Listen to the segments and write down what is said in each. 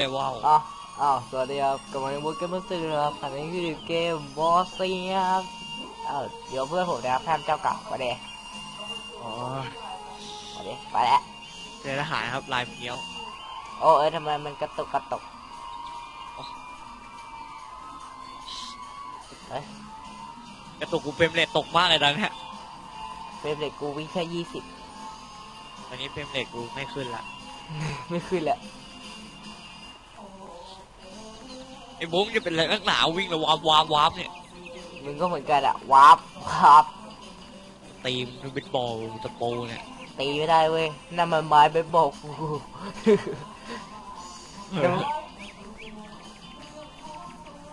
ไอ้ว้าวอ้าวอ้าวสวัสดีครับกลับมาในบูธเกมเมอร์ซีนะครับอันนี้คือเกมบอสซี่ครับอ้าวเดี๋ยวเพื่อนผมนะครับแพมเจ้าเก่ามาเด้อ๋อมาเด้ไปแล้วเจอทหารครับลายเพี้ยวโอ้เอ้ยทำไมมันกระตุกกระตุกเฮ้ยกระตุกกูเฟรมเรทตกมากเลยตอนเนี้ยเฟรมเด็กกูวิ่งแค่ยี่สิบตอนนี้เฟรมเรทกูไม่ขึ้นละ ไม่ขึ้นแล้ว ไอ้บุ้งจะเป็นอะไรนักหนาวิ่งแล้ววาบวาบวาบเนี่ยมึงก็เหมือนกันอะวาร์ปวาร์ปตีมมันเป็นบอลตะโปเนี่ยตีไม่ได้เว้ยนั่นมันไม้เบสบอลกูนั่นมัน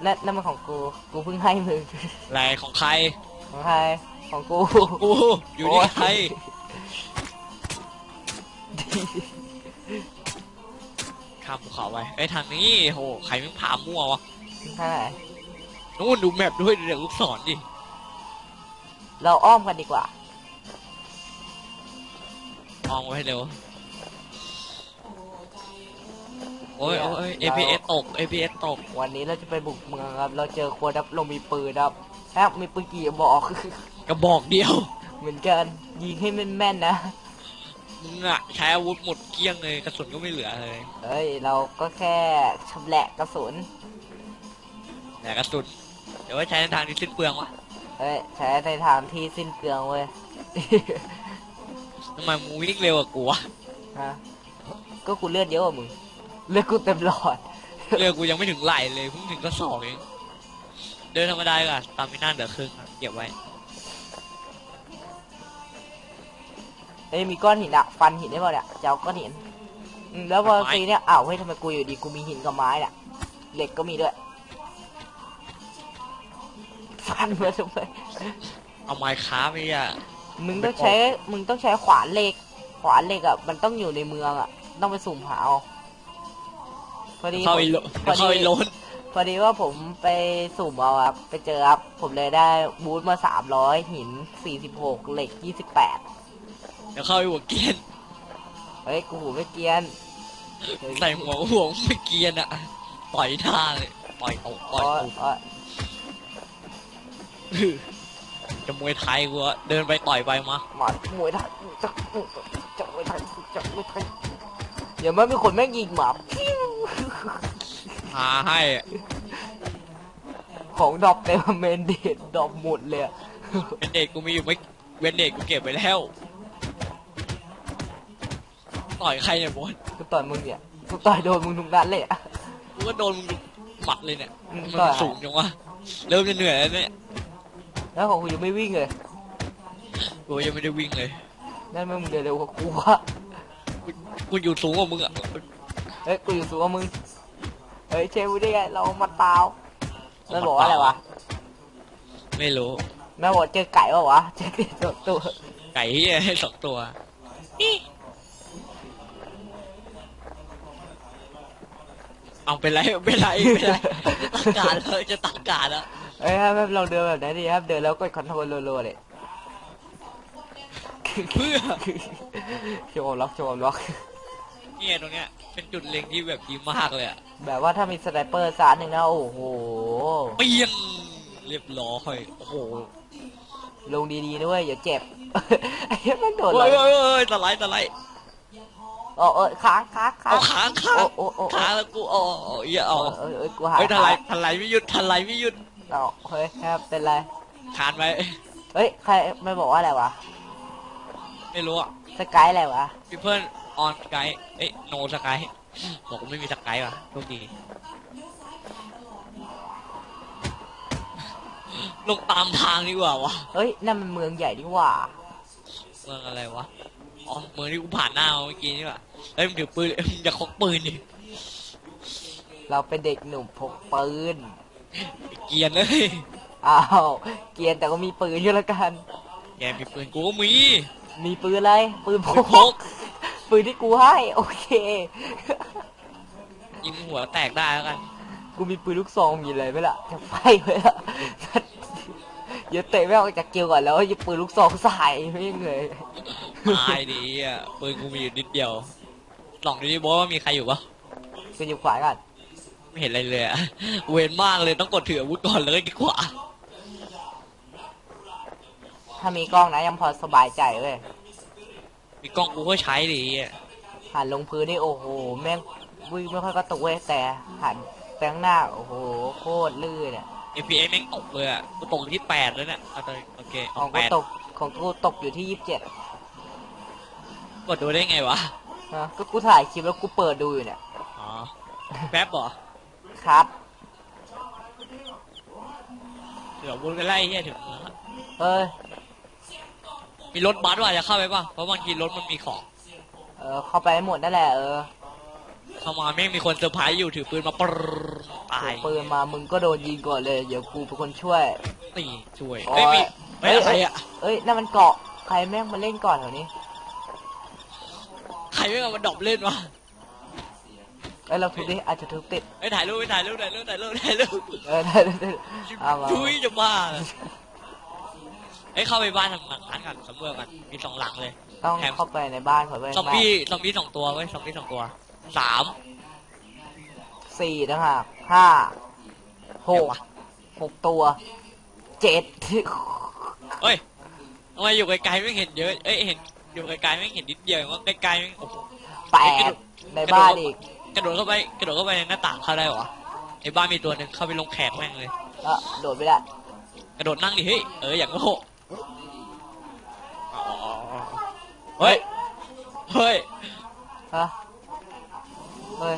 นั่นนั่นมันของกูกูเพิ่งให้มึงอะไรของใครของใครของกูกูอยู่ที่ใคร ข้ามภูเขาไปไอ้ยทางนี้โหใครมึงพามั่ววะท่าไหนนู่นดูแมปด้วยเดี๋ยวลูกศรดิเราอ้อมกันดีกว่า มองไว้เร็ว โอ้ยโอ้ย APS ตก APS ตก วันนี้เราจะไปบุกเมืองครับ เราเจอคนครับเรามีปืนครับแอบมีปืนกี่กระบอกกระบอกเดียว เหมือนกันยิงให้แม่นๆนะ มึงอะใช้อาวุธหมดเกลี้ยงเลยกระสุนก็ไม่เหลือเลยเอ้ย เราก็แค่ชำแหละกระสุน แต่กระสุนเดี๋ยวไว้ใช้ในทางที่สิ้นเปลืองวะเอ้ย ใช้ในทางที่สิ้นเปลืองเว้ย ทำไมมึงวิ่งเร็วกว่ากูวะฮะก็กูเลือดเยอะกว่ามึง เลือดกูเต็มหลอด เร็วกูยังไม่ถึงไหลเลยเพิ่งถึงกระสอบเองเดินธรรมดาดีกว่อนตามไม่น่าเหลือครึ่งอะเก็บไว้ เอ้ยมีก้อนหินอะฟันหินได้ป่ะเนี่ยจะเอาก้อนหินอืมแล้วพอซีเนี่ยอ้าวเฮ้ยทำไมกูอยู่ดีกูมีหินกับไม้เนี่ยเหล็กก็มีด้วยฟันมาทำไมเอาไม้ค้าไปอะมึงต้องใช้มึงต้องใช้ขวานเหล็ก ขวานเหล็กอะมันต้องอยู่ในเมืองอะต้องไปสุ่มหาเอาพอดีเข้าไปโลพอเข้าไปดีโลนพอดีว่าผมไปสุ่มเอาครับไปเจอครับผมเลยได้บูทมาสามร้อยหินสี่สิบหกเหล็กยี่สิบแปด เดี๋ยวเข้าไปหัวเกรียน เฮ้ยกูหูไม่เกรียนเฮ้ยใส่หัวหัวไม่เกรียนอะ ต่อยท่าเลยต่อยตกต่อยอ๋อตกอ๋อจะมวยไทยกูอะเดินไปต่อยไปมาหมัดมวยไทยจักจักมวยไทยจักมวยไทยเดี๋ยวมันมีคนแม่งยิงหมาพิ้วหาให้อะของดรอปเต็มเมนเดดดรอปหมดเลยอะ เวนเด็กกูมีอยู่ไม่เวนเด็กกูเก็บไปแล้ว ต่อยใครเนี่ยบอสกูต่อยมึงเนี่ยกูต่อยโดนมึงทุกนัดเลยอะ กูก็โดนมึงหมัดเลยเนี่ยอืมมันต่อยสูงจังวะเริ่มจะเหนื่อยแล้วเนี่ยแล้วของกูยังไม่วิ่งเลยกูยังไม่ได้วิ่งเลยนั่นแม่งมึงเดินเร็วกว่ากูวะกูกูอยู่สูงกว่ามึงอะเฮ้ยกูอยู่สูงกว่ามึงเฮ้ยเชฟได้ไงเรามาตาวแล้วบอกว่าอะไรวะไม่รู้แม่บอกเจอไก่ปะวะเจอไก่สองตัวไก่เหี้ยให้สองตัว เอาเป็นไรเป็นไรเป็นไรจะตักการแล้วจะตักการแล้วเอ้ยครับลองเดินแบบนั้นดิครับเดินแล้วกดคอนโทรลรัวๆเลยเพื่อโชว์ล็อกโชว์ล็อกเนี่ยตรงเนี้ยเป็นจุดเล็งที่แบบดีมากเลยอะแบบว่าถ้ามีสไนเปอร์ซารหนึ่งนะโอ้โหเปียงเรียบร้อยโอ้โหลงดีๆด้วยอย่าเจ็บไอ้เหี้ยมันโดนเฮ้เลยยเฮ้ยเฮ้ยสไลด์สไลด์ โอ้เออค้างค้างค้างเอาค้างค้างโอ้โอ้โอ้ค้างแล้วกูอ๋อเหี้ยเอเอาอเออเออกูหายเฮ้ยทันไหลทันไหลไม่หยุดทันไหลไม่หยุดเอาเฮ้ยครับเป็นไรคานไว้เฮ้ยใครไม่บอกว่าอะไรวะไม่รู้อะสกายอะไรวะพี่เพื่อนออนสกายเอ้ยโนสกายบอกว่าไม่มีสกายว่ะโชคดีลงตามทางดีกว่าวะเฮ้ยนั่นมันเมืองใหญ่ดีกว่าเมืองอะไรวะ อ๋อเมืองที่กูผ่านหน้ามาเมื่อกี้นี่ว่ะเฮ้ยมึงถือปืนมึงอย่าคกปืนดิเราเป็นเด็กหนุ่มพกปืน เกรียนเลยอ้าว เกรียนแต่ก็มีปืนอยู่ละกัน แกมีปืนกูก็มีมีปืนอะไร ปืนพปืนพกกปืนที่กูให้ โอเค ยิงหัวแตกได้แล้วกันกูมีปืนลูกซองมีอะไรไหมล่ะจะไฟไหมล่ะอย่าเตะไม่ออกจากเกลียวก่อนแล้วหยิบปืนลูกซองใส่ไม่ยังเลย ตายดีอะปืนกูมีอยู่นิดเดียวลองดูดิโบทว่ามีใครอยู่ปะกูหยิบขวานก่อนไม่เห็นอะไรเลยอะเวรมากเลยต้องกดถืออาวุธก่อนแล้วก็ขวาถ้ามีกล้องนะยังพอสบายใจเว้ยมีกล้องกูก็ใช้ดิอะหันลงพื้นนี่โอ้โหแม่งวิ่งไม่ค่อยกระตุกเว้ยแต่หันแปข้างหน้าโอ้โหโคตรลื่นเนี่ยเอพีเอแม่งตกเลยอะกูตกที่แปดแล้วเนี่ยเอาตอนโอเคขเอาองแปกูดตกของกูตกอยู่ที่ยี่สิบเจ็ด กดดูได้ไงวะนะก็กูถ่ายคลิปแล้วกูเปิดดูอยู่เนี่ย อ๋อ แป๊บเหรอครับ เดี๋ยววนไปไล่เฮียถึงแล้วเอ้ย มีรถบัสว่ะจะเข้าไปป่ะ เพราะบางทีรถมันมีของ เออ เข้าไปให้หมดนั่นแหละเออเข้ามาแม่งมีคนเซอร์ไพรส์อยู่ถือปืนมาปรรตายถือปืนมามึงก็โดนยิงก่อนเลย เดี๋ยวกูเป็นคนช่วย ตีช่วยโอ้ยเอ้ยมีเฮ้ยเอ้ยใครอะ เอ้ยนั่นมันเกาะ ใครแม่งมาเล่นก่อนแถวนี้ ใครไม่เอามาดรอปเล่นวะเอ้ยเราทุบดิอาจจะทุบติดไอ้ยถ่ายรูปไอ้ยถ่ายรูปถ่ายรูปถ่ายรูปถ่ายรูปเออได้ได้ได้เอามาชุยจะบ้าเอ้ยเข้าไปบ้านทางหลังร้านก่อนสำรวจก่อนมีสองหลังเลย ต้องแถม เข้าไปในบ้านก่อนเว้ยซอมบี้ซอมบี้สองตัวเว้ยซอมบี้สองตัวสาม สี่นะฮะห้าหเดี๋ยกววะ หกตัวเจ็ดเฮ้ยทำไมอยู่ไกลๆไม่เห็นเยอะเอ้ยเห็น อยู่ไกลๆไม่เห็นนิดเดียวว่าใกล้ๆไม่โอ้โหแปดในบ้านอีก กระโดดเข้าไปกระโดดเข้าไปในหน้าต่างเข้าได้เหรอในบ้านมีตัวหนึ่งเข้าไปลงแขกแม่งเลยเออโดดไปได้กระโดดนั่งดิเฮ้ยเอออย่างโง่เฮ้ยเฮ้ยฮะเฮ้ย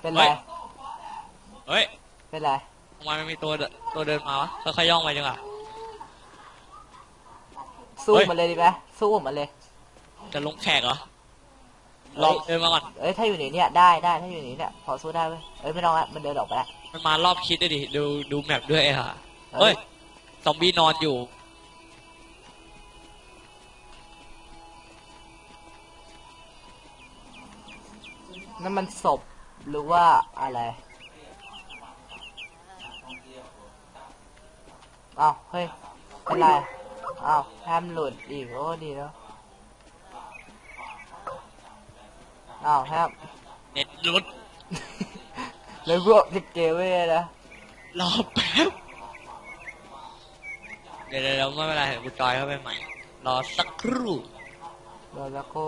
เป็นไรเฮ้ยเป็นไรทำไมมันมีตัวเดินตัวเดินมาวะค่อยๆย่องไปจังอะ สู้เฮ้ยมันเลยดีไหมสู้มันเลย จะลงแขกเหรอ ลองเดินมาก่อน เอ้ยถ้าอยู่ในเนี้ยได้ได้ถ้าอยู่ในนี้เนี่ยพอสู้ได้เว้ยเอ้ยไม่ต้องละมันเดินออกไปละมันมารอบคิดด้วยดิ ดูดูแมปด้วยค่ะเฮ้ย ซอมบี้นอนอยู่ นั่นมันศพหรือว่าอะไรอ้าวเฮ้ยเป็นไร อ้าวแฮมหลุดอีกโอ้ดีแล้วอ้าวแฮมเน็ตหลุดเลยพวกติดเกมเว้ยนะรอแป๊บเดี๋ยวเดี๋ยวเดี๋ยวไม่เป็นไรเดี๋ยวกูจอยเข้าไปใหม่ รอสักครู่รอแล้วก็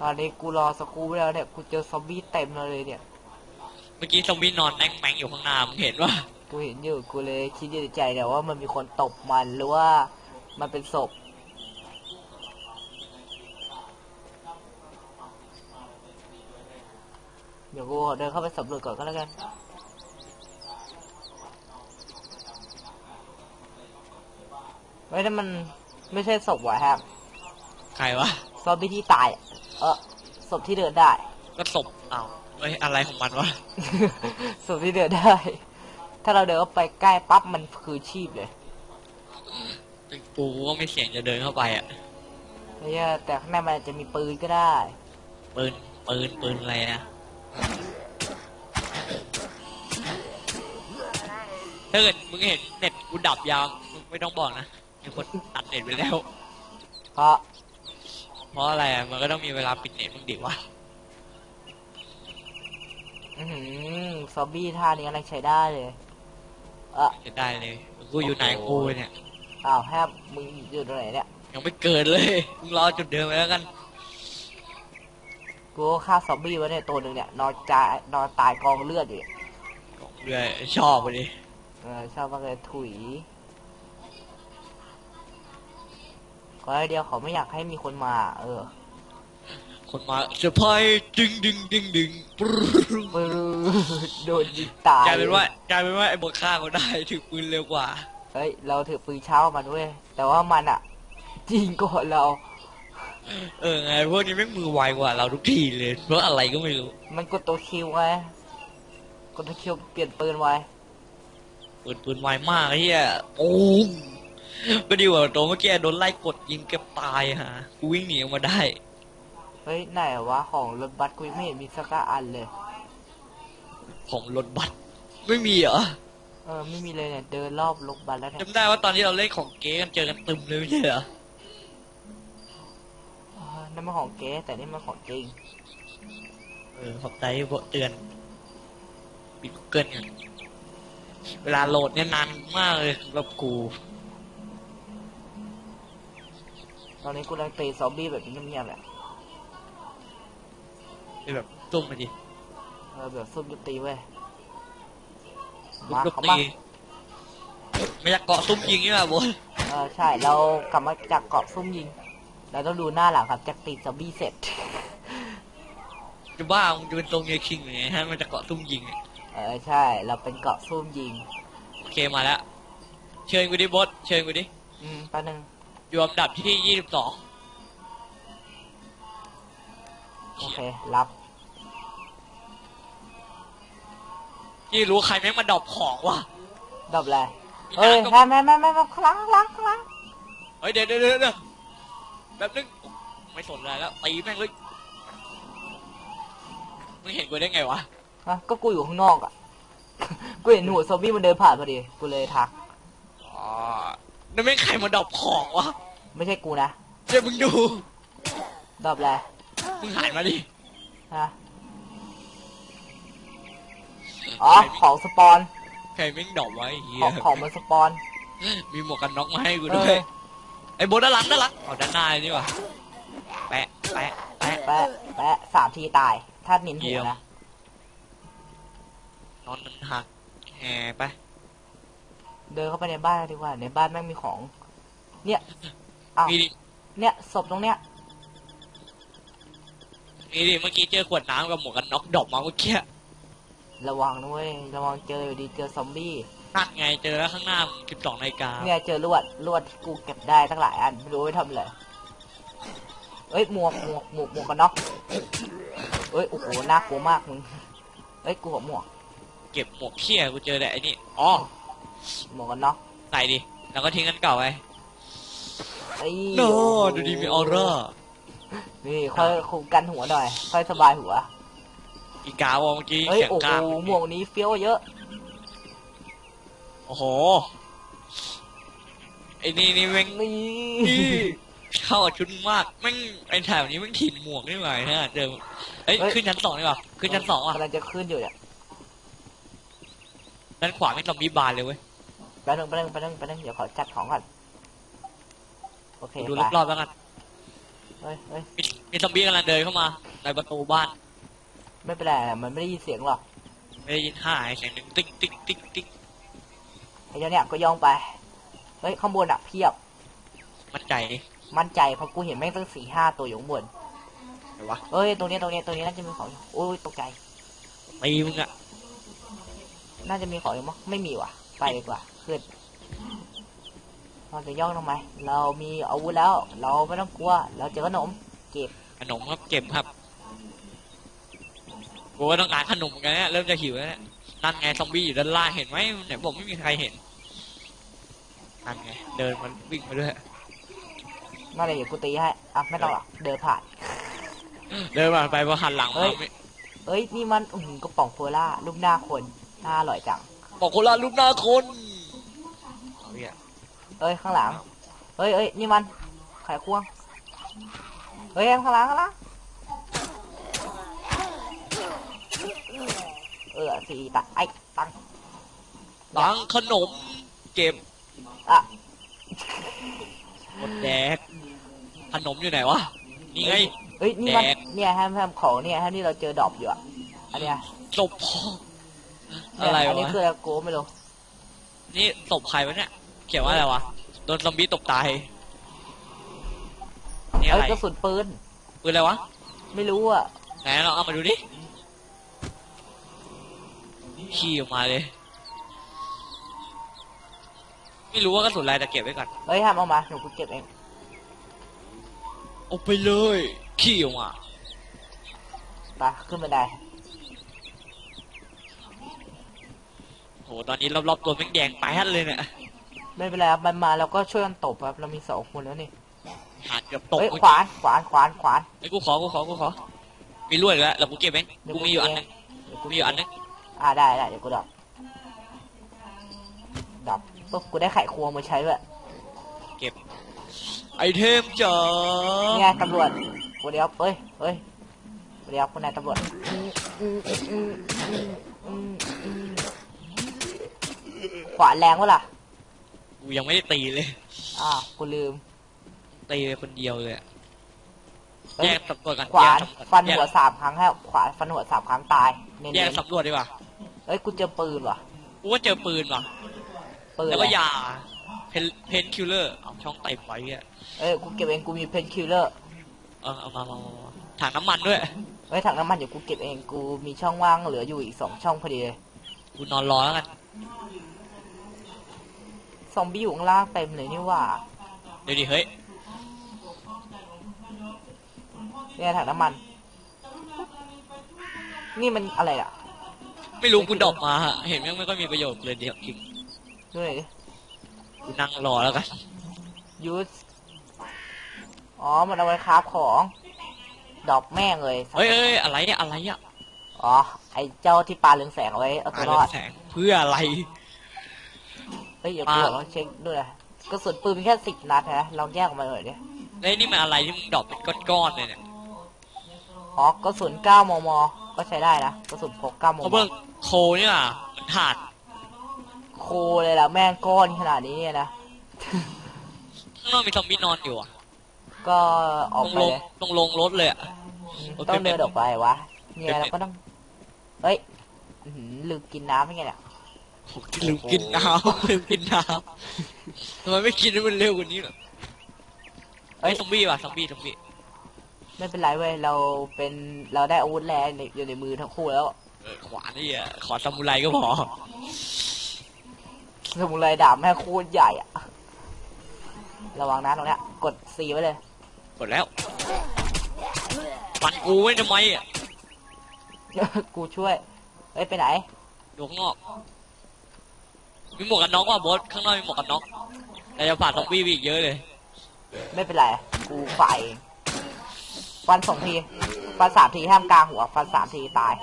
ตอนนี้กูรอสกครูไว้แล้วเนี่ยกูเจอซอมบี้เต็มเลยเนี่ย เมื่อกี้ซอมบี้นอนแองแมงอยู่ข้างหน้ามึงเห็นว่ากูเห็นอยู่กูเลยคิดอยู่ในใจเนี่ยว่ามันมีคนตบมันหรือว่า มันเป็นศพ เดี๋ยวกูขอเดินเข้าไปสำรวจก่อนก็แล้วกัน เฮ้ยนั่นมันไม่ใช่ศพว่ะแฮมใครวะ ซอมบี้ที่ตายอะเออศพที่เดินได้ ก็ศพอ้าวเอ้ย อะไรของมันวะ ศพที่เดินได้ ถ้าเราเดินเข้าไปใกล้ปั๊บมันคือชีพเลย กูก็ไม่เสี่ยงจะเดินเข้าไปอะเฮ้ยแต่ข้างในมันอาจจะมีปืนก็ได้ ปืนปืนปืนอะไรนะถ้าเกิดมึงเห็นเน็ตกูดับยาวมึงไม่ต้องบอกนะมีคนตัดเน็ตไปแล้ว เพราะ เพราะอะไรอะมันก็ต้องมีเวลาปิดเน็ตมึงดิวะอื้อหือซอมบี้ท่านี้กำลังใช้ได้เลยเออจะได้เลย กูอยู่ไหนกูเนี่ย อ้าวแฮมมึงอยู่ตรงไหนเนี่ยยังไม่เกิดเลยมึงรอจุดเดิมไปแล้วกัน กูก็ฆ่าซอมบี้ไว้เนี่ยตัวหนึ่งเนี่ยนอนจายนอนตายกองเลือดอยู่เนี่ยเรื่อยชอบไปดิเออชอบมากเลยถุยก็ไอเดียวเขาไม่อยากให้มีคนมา เออคนมาเซอร์ไพรส์ดึงดึงดึงดึงปรึ้งปืนโดนยิงตาย กลายเป็นว่ากลายเป็นว่าไอ้บทฆ่าเขาได้ถือปืนเร็วกว่า เฮ้ย เราถือปืนเช้ามันเว้ย แต่ว่ามันอะยิงก่อนเรา เออไงพวกนี้แม่งมือไวกว่าเราทุกทีเลย เพราะอะไรก็ไม่รู้มันกดตัวคิวไงกดตัวคิวเปลี่ยนปืนไว้ ปืนปืนไวมากไอ้เฮียโอ้มก็ดีกว่าตัวเมื่อกี้โดนไล่กดยิงเกือบตายฮะกูวิ่งหนีออกมาได้ เฮ้ย ไหนวะ ของรถบัสกูยังไม่เห็นมีสักอันเลย ของรถบัสไม่มีเหรอ เออไม่มีเลยเนี่ยเดินรอบรถบัสแล้วเนี่ยจำได้ว่าตอนที่เราเล่นของเก๊กันเจอกันตึมเลยไม่ใช่เหรอเออนั่นมันของเก๊แต่นี่มันของจริงเออขอบใจที่บอกเตือนปิดกูเกิลกันเวลาโหลดเนี่ยนานมากเลยสำหรับกู ตอนนี้กูกำลังตีซอมบี้แบบเงียบๆแหละไปแบบตุ้มไปดิเออแบบซุ่มยุตีเว้ยลุก มาลุกเขาตีมาไม่อยากเกาะตุ้มยิงนี่แหละบนเออใช่เรากลับมาจากเกาะซุ่มยิง เราต้องดูหน้าหลังครับจากตีซอมบี้เสร็จ จะบ้ามึงจะเป็นตรงเนียคิงไงฮะมันจะเกาะตุ้มยิงอะเออใช่ เราเป็นเกาะซุ่มยิง โอเคมาแล้ว เชิญกูดิบอสเชิญกูดิอืมแป๊บนึงอยู่อันดับที่ยี่สิบสองโอเครับ ที่รู้ใครแม่งมาดรอปของวะดับเลยเฮ้ยแม่แม่แม่แม่ครั้างครั้างครั้างเฮ้ยเดี๋ยวเดี๋ยวเดี๋ยวเดี๋ยวแบบนึงไม่สนอะไรแล้วตีแม่งเลยมึงเห็นกูได้ไงวะฮะก็กูอยู่ข้างนอกอะ กูเห็นหัวซอมบี้มันเดินผ่านพอดี กูเลยทัก อ๋อนั่นแม่งใครมาดรอปของวะไม่ใช่กูนะ เดี๋ยวมึงดูดับเลยมึงหันมาดิ ฮะ อ๋อ ของสปอน ใครแม่งดรอปไว้เฮีขอยงของมันสปอน มีหมวกกันน็อกมาให้กูเอด้วยอไอ้โบทด้านหลังด้านหลังเอาด้านหน้าเลยนี่วะแปะแปะแปะ แปะแปะสามทีตาย ถ้านินหัเยี่วยม นะ นอนมันหักแห่ไปเดินเข้าไปในบ้านดีกว่า ในบ้านแม่งมีของ เนี่ยอ้าวมีดิเนี่ย ศพตรงเนี้ย มีดิเมื่อกี้เจอขวดน้ำกับหมวกกันน็อกดรอปมาเมื่อกี้ ระวังนะเว้ยระวังเจออยู่ดีเจอซอมบี้นั่นไงเจอแล้วข้างหน้าสิบสองนาฬิกาเนี่ยเจอลวดลวดที่กูเก็บได้ตั้งหลายอันไม่รู้ไว้ทำอะไรเอ้ยหมวกหมวกหมวกหมวกกันน็อกเอ้ยโอ้โหน่ากลัวมากมึงเอ้ยกูขอหมวกเก็บหมวกเขี้ยกูเจอแต่ไอ้นี่อ๋อหมวกกันน็อกใส่ดิแล้วก็ทิ้งกันเก่าไปไอ้โน่ดูดีมีออร่านี่ค่อยคุมกันหัวหน่อยค่อยสบายหัว อีกาวะเมื่อกี้เอ้ยเสียงโอ้กโหล้ามหมวกนี้เฟี้ยวเยอะโอ้โหไอ้นี่นี่แม่งนี่นี่เข้ากับชุดมากแม่งไอ้แถวนี้แม่งถิ่นหมวกนี่หว่าฮะเดิมเอ้ยขึ้นชั้นสองดีกว่าขึ้นชั้นสองอะกำลังจะขึ้นอยู่เนี่ยด้านขวาไม่งซอมบี้บานเลยเว้ยแป๊บนึงแป๊บนึงแป๊บนึงแป๊บนึงเดี๋ยวขอจัดของก่อนโอเคดูไปรอบๆแล้วกันเฮ้ยเฮ้ยมีมีซอมบี้กำลังเดินเข้ามาในประตูบ้าน ไม่เป็นไรมันไม่ได้ยินเสียงหรอกไม่ได้ยินหายเสียงหนึ่งติ๊กติ๊กติ๊กติ๊กไอ้เจ้าเนี่ยก็ย่องไป เฮ้ยข้างบนอะเพียบ มั่นใจมั่นใจเพราะกูเห็นแม่งตั้งสี่ห้าตัวอยู่ข้างบนไหนวะเอ้ยตรงนี้ตรงนี้ตรงนี้น่าจะมีของอยู่โอ้ยตกใจ ตีมึงอะน่าจะมีของอยู่มั้งไม่มีว่ะ ไปดีกว่าขึ้นเราจะย่องทำไมเรามีอาวุธแล้ว เราไม่ต้องกลัว เราเจอขนมเก็บขนมครับเก็บครับ กูก็ต้องการขนมเหมือนกันเนี่ยเริ่มจะหิวแล้วเนี่ยนั่นไงซอมบี้อยู่ด้านล่างเห็นไหมไหนบอกไม่มีใครเห็นนั่นไงเดินมันวิ่งมาด้วยน่าจะอยู่กูตีให้อะไม่ต้องหรอกเดินผ่าน เดินมาไปพอหันหลังเฮ้มาย ไม่เอ้ยนี่มันอืมกระป๋องโคล่ารูปหน้าคนน่าอร่อยจัง บอกคนละรูปหน้าคนเอาเนี่ย เอ้ยข้างหลัง เอ้ยเอ้ยนี่มันไข่ควงเฮ้ยข้างหลังข้างหลัง สี่ตังไอ้ตังตังขนม เก็บอะหมดแดก ขนมอยู่ไหนวะ นี่ไงเอ้ยนี่มันแดก เนี่ยแฮมแฮมของเนี่ยแฮมที่เราเจอดอกอยู่อะอันเนี้ยศพพ่อเนี่ยอะไรอันนี้วะ คืออะไรกูไม่รู้นี่ศพใครวะเนี่ย เขียนว่าอะไรวะ โดนซอมบี้ตบตาย นี่อะเอ้ยไรกระสุนปืนปืนอะไรวะ ไม่รู้อะไหนลองเอามาดูดิ ขี่ออกมาเลย ไม่รู้ว่ากระสุนอะไรแต่เก็บไว้ก่อนเอ้ยแฮมเอามาเดี๋ยวกูเก็บเอง เอาไปเลย ขี่ออกมาไปขึ้นบันไดโหตอนนี้รอบๆตัวแม่งแดงไปฮัดเลยเนี่ยไม่เป็นไรครับมันมาเราก็ช่วยกันตบครับเรามีสองคนแล้วนี่หาดเกือบตกเอ้ยเมื่อขกี้วานขวานขวานขวานไอ้ยกูขอกูขอกูขอ มีลวดอีกแล้วแล้วกูเก็บเองเดี๋ยวกูมีอยู่อันนึงเดี๋ยวกูมีอยู่อันนึง อ่าได้ได้เดี๋ยวกูดรอปดรอปปุ๊บกูได้ไข่ควงมาใช้ด้วยไอเทมจ๋านี่ไงตำรวจกูเดี๋ยวเอ้ยเอ้ยเรียกคุณนายตำรวจอืมอืมอืมอืมอืมอืมขวานแรงวะล่ะกูยังไม่ได้ตีเลยอ้าวกูลืม ตีไปคนเดียวเลยอะเอ้ย แยกสำรวจกันขวานแยกสำรจฟันแยกหัวสามครั้งแล้วขวานฟันหัวสามครั้งตายเน้นแยกสำรวจดีกว่าๆ เอ้ยกูเจอปืนว่ะกูก็เจอปืนว่ะ ปืนแล้วอะไรก็ยาเพนเพนคิลเลอร์เอาช่องเต็มไว้อะเอ้ยกูเก็บเองกูมีเพนคิลเลอร์เออเอามามามามาถังน้ำมันด้วยเอ้ยถังน้ำมันเดี๋ยวกูเก็บเองกูมีช่องว่างเหลืออยู่อีกสองช่องพอดีเลยกูนอนรอแล้วกันซอมบี้อยู่ข้างล่างเต็มเลยนี่หว่าเดี๋ยวดิเฮ้ยเนี่ยถังน้ำมัน นี่มันอะไรอะ ไม่รู้กูดรอปมาฮะเห็นแม่งไม่ค่อยมีประโยชน์เลยเดี๋ยวจริงดูหน่อยดิกูนั่งรอแล้วกันยูสอ๋อ มันเอาไว้คราฟของ ดอกแม่งเลยเฮ้ยเอ้ยอะไรอะอะไรอะอ๋อ ไอ้เจ้าที่ปลาเรืองแสงเอาไว้เอาตัวรอด แสงเพื่ออะไร เฮ้ยอย่าปลาเพิ่งลองเช็คด้วยนะกระสุนปืนมีแค่สิบนัดนะลองแยกออกมาหน่อยดิเฮ้ยนี่มันอะไรที่มึงดรอปเป็นก้อนๆเลยเนี่ยอ๋อกระสุน9มม ก็ใช้ได้นะกระสุนพก9มเขามเบิ่ง โคนี่ล่ะมันถ่านโคเลยล่ะแม่งก้อนขนาดนี้เนี่ยนะข้างนอกมีซอมบี้นอนอยู่อะก็อตอรกงไปลงเลยตรงลงรถเลยอะอืมโอเคต้องเดินออกไปวะเนี่ยเก็บเราก็ต้องเฮ้ยอื้อหือลืมกินน้ำไม่ไงเนี่ยโอ้ลืมกินน้ำลืมกินน้ำทำไมไม่กินให้มันเร็วกว่านี้เหรอเอ้เฮ้ยยซอมบี้ว่ะซอมบี้ซอมบี้ไม่เป็นไรเว้ยเราเป็นเราได้อาวุธแรงในอยู่ในมือทั้งคู่แล้วเออ ขวานนี่อะขอซามูไรก็พอสมุไรดาบแม่งโคตรใหญ่อะระวังนะตรงเนี้ยกด C ไว้เลยกดแล้วฟันกูไว้ทำไมอะกูช่วย เอ้ยไปไหน อยู่ข้างนอกมีหมวกกันน็อกว่ะบอสข้างนอกมีหมวกกันน็อกแต่จะผ่านซอมบี้ไปอีกเยอะเลย ไม่เป็นไร กูฝ่ายเองฟันสองที ฟันสามทีห้ามกลางหัว ฟันสามทีตาย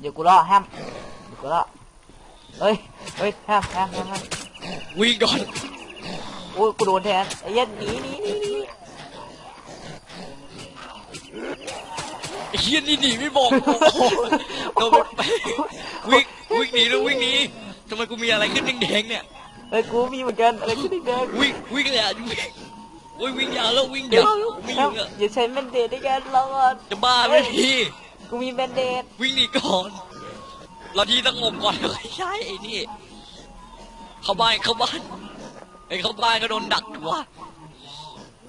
เดี๋ยวกูล่อห้ามเดี๋ยวกูล่อเฮ้ยเฮ้ยห้ามห้ามห้ามห้ามวิ่งก่อนโอ้ยกูโดนแทนไอ้เหี้ยันหนีหนีหนีหนีไอ้เฮียนี่หนีไม่บอกโอ้โหโดนไปวิ่งวิ่งหนีแล้ววิ่งหนีทำไมกูมีอะไรขึ้นแดงๆเนี่ย เฮ้ยกูมีเหมือนกันอะไรขึ้นอีกเดินวิ่งวิ่งเลยอะวิ่งโอ้ยวิ่งยาวแล้ววิ่งเดี๋ยวยาวแล้ววิ่งห้ามอะอย่าใช้แมนเดตด้วยกันรอก่อนจะบ้าไหมพี่ กูมีแมนเดตวิ่งหนีก่อนเราที่สงบก่อนไม่ใช่ไอ้นี่ เข้าบ้านเข้าบ้านไอ้เข้าบ้านก็โดนดักวะ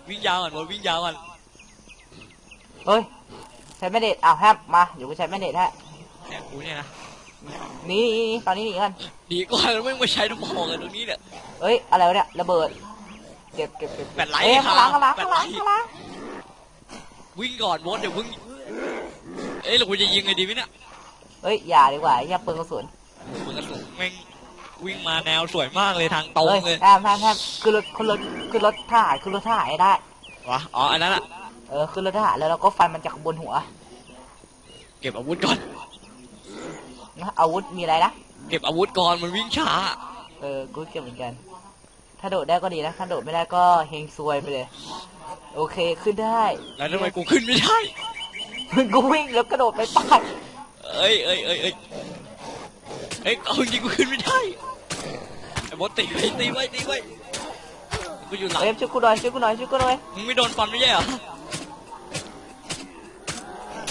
วิ่งยาวก่อนบอลวิ่งยาวก่อนเฮ้ยใช้แมนเดตอ้าวห้ามมาเดี๋ยวกูใช้แมนเดตให้แหมกูเนี่ยนะหนีหนีหนีตอนนี้หนีกันหนีก่อนแล้วไม่มาใช้น้ำหอมกันตรงนี้เนี่ยเอ้ยอะไรวะเนี่ยระเบิด เก็บเก็บเก็บแปดไลท์เอ้ยข้างหลังครัข้างหลับงข้างหลังแปดไลท์ข้างหลังวิ่งก่อนบอสเดี๋ยววิ่ง เอ้ยเราควรจะยิงไงดีไหมเนี่ยเอ้ยอย่าดีกว่าอย่าปืนกระสุนมึงกระสุนแม่งวิ่งมาแนวสวยมากเลยทางตรงเอ้ยเลยแอมแอมแอมขึ้นรถขึ้นรถขึ้นรถทหารขึ้นรถทหารให้ได้วะอ๋ออันนั้นอะเออขึ้นรถทหารแล้วเราก็ฟันมันจากบนหัว เก็บอาวุธก่อนนะอาวุธมีอะไรนะเก็บอาวุธก่อนมันวิ่งช้า เออกูเก็บเหมือนกัน ถ้าโดดได้ก็ดีนะถ้าโดดไม่ได้ก็เฮงซวยไปเลย โอเคขึ้นได้ แล้วทำไมกูขึ้นไม่ได้ กูวิ่งแล้วกระโดดไปป้ายเอ้ยเอ้ยเอ้ยเอ้ยเอ้ยเอาจริงกูขึ้นไม่ได้ไอ้บอสตีไว้ตีไว้ตีไว้กูอยู่หลังเอ้ยช่วยกูหน่อยช่วยกูหน่อยช่วยกูหน่อยมึงไม่โดนฟันไม่ใช่เหรอ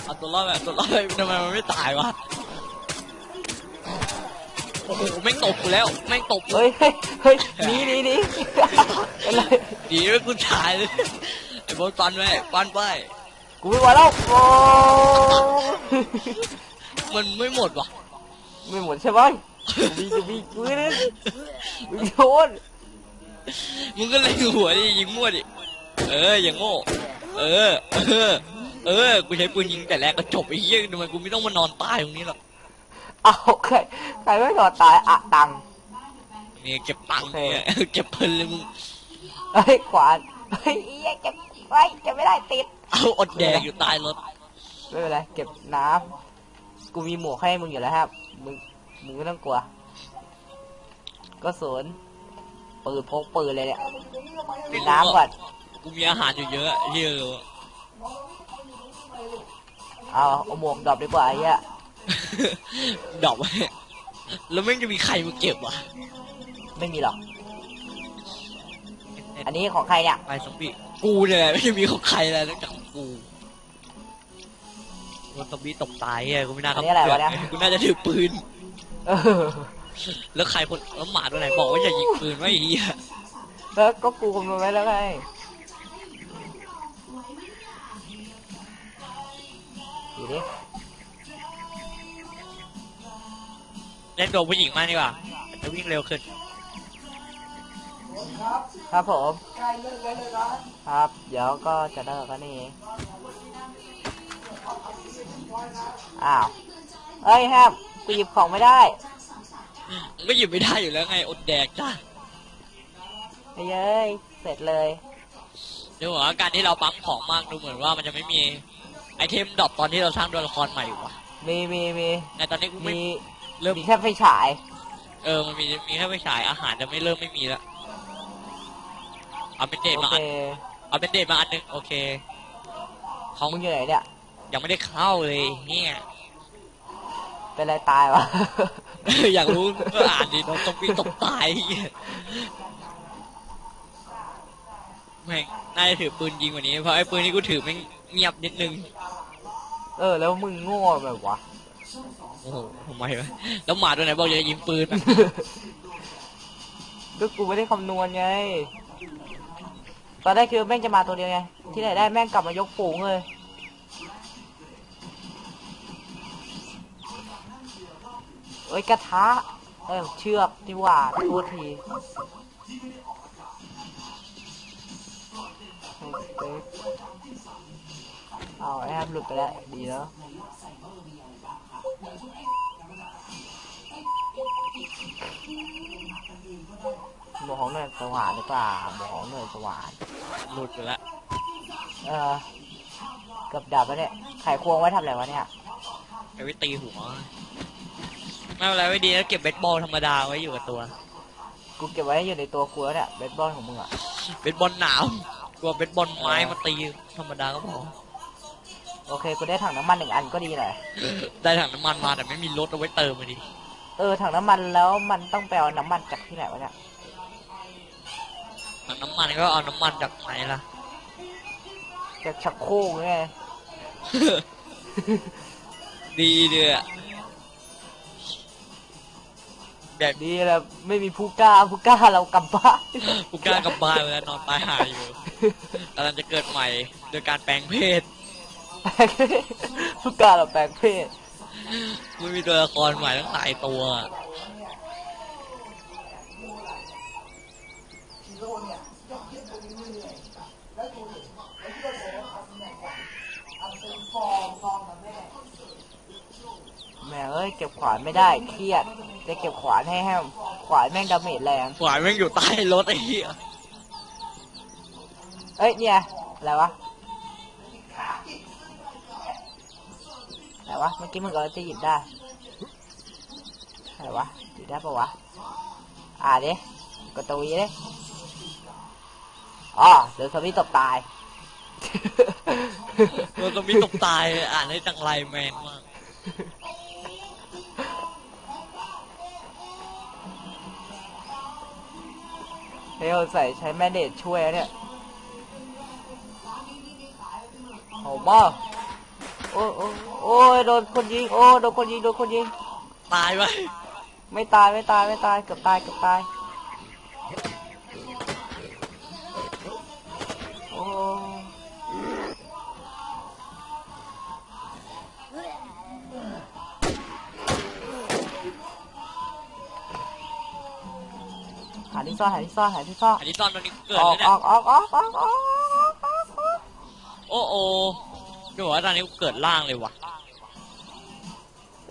เอาตัวรอดไปเอาตัวรอดไปทำไมมันไม่ตายวะโอ้โหแม่งตบกูแล้วแม่งตบกู เฮ้ยเฮ้ยเฮ้ยหนีหนีหนีอะไร ดีไม่กูตายเลยไอ้บอสฟันไว้ฟันไป กูไม่ไหวแล้วโอ้มันไม่หมดว่ะไม่หมดใช่ไหมมีจะมีกูนึงมึงโดนมึงก็เล็งหัวดิยิงมั่วดิเอออย่างโง่เออเออ เออกูใช้ปืนยิงแต่แรกก็จบไอ้เหี้ยทำไมกูไม่ต้องมานอนตายตรงนี้หรอกเอาใครใครไม่ถอดตายอะตังค์นี่เก็บตังค์โอเคเนี่ยเก็บเพลินเลยมึงเฮ้ยขวานเฮ้ยเอี้ยเก็บ ไว้เก็บไม่ได้ติด เอาอดแดกอยู่ใต้รถ ไม่เป็นไรเก็บน้ำกูมีหมวกให้มึงอยู่แล้วครับ มึงมึงไม่ต้องกลัว ก็สวนปืนพกปืนเลยเนี่ยกินน้ำก่อนกูมีอาหารอยู่เยอะเหี้ยอะเอาเอาหมวกดรอปดีกว่าไอ้เหี้ยดอกไว้แล้วไม่งจะมีใครมาเก็บวะไม่มีหรอก อันนี้ของใครเนี่ย ไปซอมบี้ กูเนี่ยแหละไม่จะมีของใครแล้วนอกจากของกูโดนซอมบี้ตกตายไงกูไม่น่าอันนี้อะไรวะเนี่ย กูน่าจะถือปืน เออแล้วใครคนแล้วหมาตัวไหนบอกว่าอย่ายิงปืนไว้ไอ้เหี้ยแล้วก็กูคำนวณไว้แล้วไงดูดิเล่นตัวผู้หญิงมากดีกว่าจะวิ่งเร็วขึ้น ครับผมครับ เดี๋ยวก็จะเลิกแล้วนี่เองอ้าวเอ้ยแฮมกูหยิบของไม่ได้มันก็หยิบไม่ได้อยู่แล้วไงอดแดกจ้าไอ้เย้ยเสร็จเลยเดี๋ยวว่าการที่เราปั๊มของมากดูเหมือนว่ามันจะไม่มีไอเทมดรอปตอนที่เราสร้างตัวละครใหม่อยู่วะมีมีมีในตอนนี้กูไม่มีเริ่มมีแค่ไฟฉาย เออมันมีมีแค่ไปฉายอาหารจะไม่เริ่มไม่มีแล้ว เอาเป็นเดทโอมาเคอันเอาเป็นเดทมาอันหนึงโอเคของมึงอยู่ไหนเนี่ย ยังไม่ได้เข้าเลยเนี่ย เป็นอะไรตายวะ อยากรู้ก็อ่านดิโดนตกปีตกตายไอ้เหี้ยแม่งน่าจะถือปืนยิงกว่านี้ เพราะไอ้ปืนที่กูถือแม่งเงียบนิดนึง เออ แล้วมึงโง่แบบวะ โอ้โหทำไมวะแล้วหมาตัวไหนบอกจะยิงปืนอะ ก็กูไม่ได้คำนวณไง ตอนแรกคือแม่งจะมาตัวเดียวไง ที่ไหนได้แม่งกลับมายกฝูงเลย เอ้ยกระทะ เออเชือกที่ว่าโทษทีเอาไอ้แอมหลุดไปแล้ว ดีแล้ว หมวกของหน่วยสว่านหรือเปล่าหมวกของหน่วยสว่านหลุดไปแล้วเออเกับดับแล้วเนี่ยไขควงไว้ทำอะไรวะเนี่ยไปไว้ตีหัวไม่เป็นไรไว้ดีแล้วเก็บเบสบอลธรรมดาไว้อยู่กับตัว กูเก็บไว้อยู่ในตัวกูแล้วเนี่ยเบสบอลของมึงอะเบสบอลหนาวกลัวเบสบอลไม้มาตีธรรมดาก็พอโอเคกูได้ถังน้ำมันหนึ่งอันก็ดีหน่อยได้ถังน้ำมันมาแต่ไม่มีรถเอาไว้เติมมาดิเออถังน้ำมันแล้วมันต้องไปเอาน้ำมันจากที่ไหนวะเนี่ยถัง น้ำมันก็เอาน้ำมันจากไหนล่ะจากชักโครกไงดีเดือแบบดีแล้วไม่มีผู้กล้าผู้กล้าเรากลับบ้านกูกล้ากลับบ้านแล้วนอนตายหายอยู่กำลังจะเกิดใหม่โดยการแปลงเพศผู้กล้าเราแปลงเพศไม่มีตัวละครใหม่ตั้งหลายตัว แม่เอ้ยเก็บขวานไม่ได้เครียดจะเก็บขวานให้แฮมขวานแม่งดาเมจแรงขวายแม่งอยู่ใต้รถไอ้เหี้ยเอ้ยเนี่ยอะไรวะอะไรวะเมื่อกี้มึงก็จะหยิบได้อะไรวะหยิบได้ปะวะอ่าดิกดตัววีดิอ๋อเดี๋ยวสวิตตกตายตัวตรงนี้ตกตายอ่านได้จังไรแมนมาก เฮ้ยเอาใส่ใช้แม่เดชช่วยนะเนี่ยโอ้บ้าโอ้ยโอ้ยโอ้ยโดนคนยิงโอ้ยโดนคนยิงโดนคนยิงตายไปไม่ตายไม่ตายไม่ตายเกือบตายเกือบตาย ที่ซ่อนหาที่ซ่อนหาที่ซ่อนอันนี้ตอนตอนนี้เกิดออแล้กวอเนี่ยอกออกออกออกออกออกออกโอ้โอ้ดูว่าตอนนี้กูเกิดล่างเลยว่ะ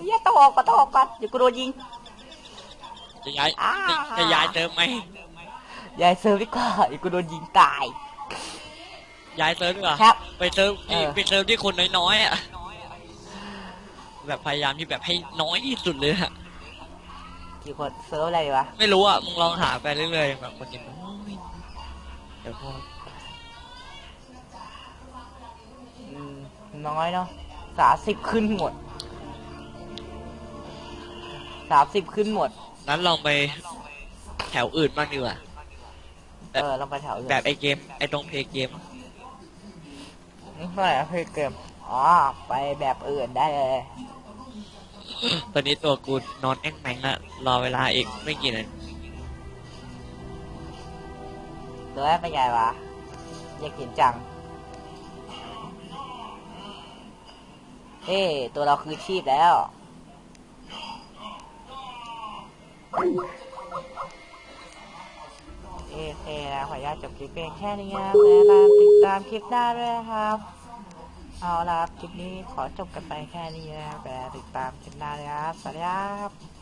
เหี้ยต้องออกก่อนต้องออกก่อนเดี๋ยวกูโดนยิง จะย้ายอ่า จะจะย้ายเติมไหมยายเซิร์ฟดีกว่าเดี๋ยวกูโดนยิงตาย ย้ายเติมดีกว่าครับ ไปเติมที่เออ ไปเติมที่คนน้อยๆอะแบบพยายามที่แบบให้น้อยที่สุดเลยอะ กี่คนเซิร์ฟอะไรดีวะไม่รู้อะมึงลองหาไปเรื่อยๆแบบคนจะน้อยเดี๋ยวพออืมน้อยเนาะสามสิบขึ้นหมดสามสิบขึ้นหมด นั้นลองไปแถวอื่นบ้างดีกว่า เออเราไปแถวอื่นแบบไอเกม ไอตรงเพลย์เกมนี่เท่าไหร่นะเพลงเกมอ๋อไปแบบอื่นได้เลย ตอนนี้ตัวกูนอนแอ่งแมงละรอเวลาอีกไม่กี่นาทีตัวแรกเป็นไงวะอยากเห็นจังเอ้ตัวเราคือชีพแล้วเอเคนะขออนุญาตจบคลิปเพียงแค่นี้นะแล้วติดตามคลิปหน้าด้วยนะครับ เอาละครับคลิปนี้ขอจบกันไปแค่นี้นะครับแต่ติดตามคลิปหน้าเลยครับ สวัสดีครับ